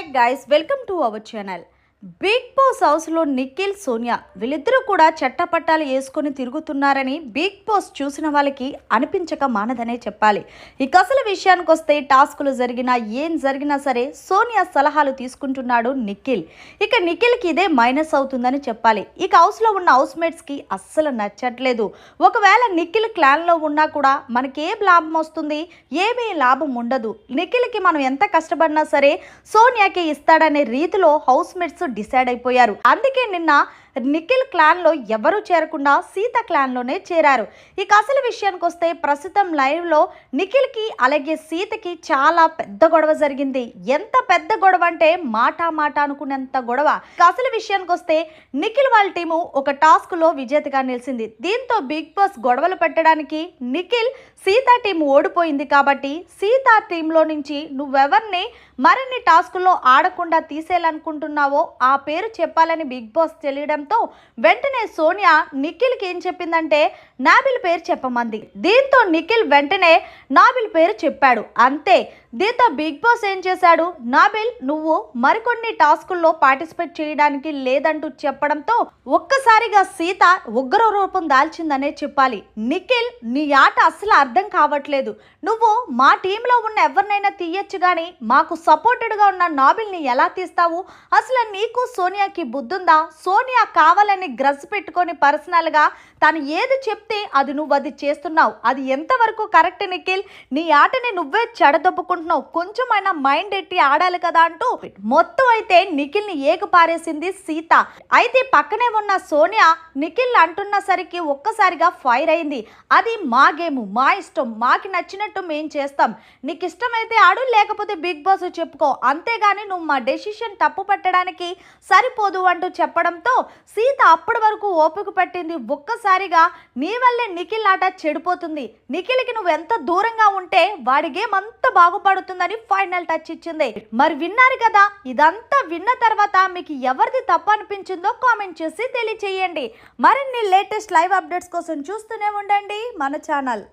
right guys, welcome to our channel. Big boss హౌస్లో నిఖిల్ సోనియా వీళ్ళిద్దరూ కూడా చట్టపట్టాలు వేసుకొని తిరుగుతున్నారని బిగ్ బాస్ చూసిన వాళ్ళకి అనిపించక మానదనే చెప్పాలి. ఇక అసలు విషయానికి వస్తే టాస్కులు జరిగినా ఏం జరిగినా సరే సోనియా సలహాలు తీసుకుంటున్నాడు నిఖిల్. ఇక నిఖిల్కి ఇదే మైనస్ అవుతుందని చెప్పాలి. ఇక హౌస్లో ఉన్న హౌస్ మేట్స్కి అస్సలు నచ్చట్లేదు. ఒకవేళ నిఖిల్ క్లాన్లో ఉన్నా కూడా మనకి ఏం లాభం వస్తుంది? ఏమీ లాభం ఉండదు. నిఖిల్కి మనం ఎంత కష్టపడినా సరే సోనియాకి ఇస్తాడనే రీతిలో హౌస్ మేట్స్ డిసైడ్ అయిపోయారు. అందుకే నిన్న నిఖిల్ క్లాన్లో ఎవరూ చేరకుండా సీత క్లాన్లోనే చేరారు. ఇక అసలు విషయానికి వస్తే ప్రస్తుతం లైవ్లో నిఖిల్కి అలాగే సీతకి చాలా పెద్ద గొడవ జరిగింది. ఎంత పెద్ద గొడవ అంటే మాట మాట అనుకునేంత గొడవ. ఇక అసలు విషయానికి వస్తే నిఖిల్ వాళ్ళ టీము ఒక టాస్క్లో విజేతగా నిలిచింది. దీంతో బిగ్ బాస్ గొడవలు పెట్టడానికి నిఖిల్ సీత టీం ఓడిపోయింది కాబట్టి సీత టీంలో నుంచి నువ్వెవరిని మరిన్ని టాస్కుల్లో ఆడకుండా తీసేయాలనుకుంటున్నావో ఆ పేరు చెప్పాలని బిగ్ బాస్ తెలియడం చేయడంతో వెంటనే సోనియా నిఖిల్కి ఏం చెప్పిందంటే నాబిల్ పేరు చెప్పమంది. దీంతో నిఖిల్ వెంటనే నాబిల్ పేరు చెప్పాడు. అంతే. దీంతో బిగ్ బాస్ ఏం చేశాడు? నాబిల్ నువ్వు మరికొన్ని టాస్కుల్లో పార్టిసిపేట్ చేయడానికి లేదంటూ చెప్పడంతో ఒక్కసారిగా సీత ఉగ్ర రూపం దాల్చిందనే చెప్పాలి. నిఖిల్ నీ ఆట అస్సలు అర్థం కావట్లేదు. నువ్వు మా టీంలో ఉన్న ఎవరినైనా తీయచ్చు కానీ మాకు సపోర్టెడ్గా ఉన్న నాబిల్ని ఎలా తీస్తావు? అసలు నీకు సోనియాకి బుద్ధుందా? సోనియా కావాలని గ్రజ్ పెట్టుకొని పర్సనల్గా తను ఏది చెప్తే అది నువ్వు అది చేస్తున్నావు. అది ఎంతవరకు కరెక్ట్ నిఖిల్? నీ ఆటని నువ్వే చెడదొప్పుకుంటున్నావు కొంచెమైనా మైండ్ ఎట్టి ఆడాలి కదా అంటూ మొత్తం అయితే నిఖిల్ని ఏకపారేసింది సీత. అయితే పక్కనే ఉన్న సోనియా నిఖిల్ అంటున్న సరికి ఒక్కసారిగా ఫైర్ అయింది. అది మా గేమ్ మా ఇష్టం మాకి నచ్చినట్టు మేం చేస్తాం. నీకు ఇష్టమైతే ఆడు లేకపోతే బిగ్ బాస్ చెప్పుకో. అంతేగాని నువ్వు మా డెసిషన్ తప్పు పట్టడానికి సరిపోదు అంటూ చెప్పడంతో సీత అప్పటి వరకు ఓపిక పట్టింది ఒక్కసారిగా నీ వల్లే నిఖిల్ ఆట చెడిపోతుంది. నిఖిల్కి నువ్వు ఎంత దూరంగా ఉంటే వాడి గేమ్ అంత బాగుపడుతుందని ఫైనల్ టచ్ ఇచ్చింది. మరి విన్నారు కదా ఇదంతా విన్న తర్వాత మీకు ఎవరిది తప్పు అనిపించిందో కామెంట్ చేసి తెలియచేయండి. మరిన్ని లేటెస్ట్ లైవ్ అప్డేట్స్ కోసం చూస్తూనే ఉండండి మన ఛానల్.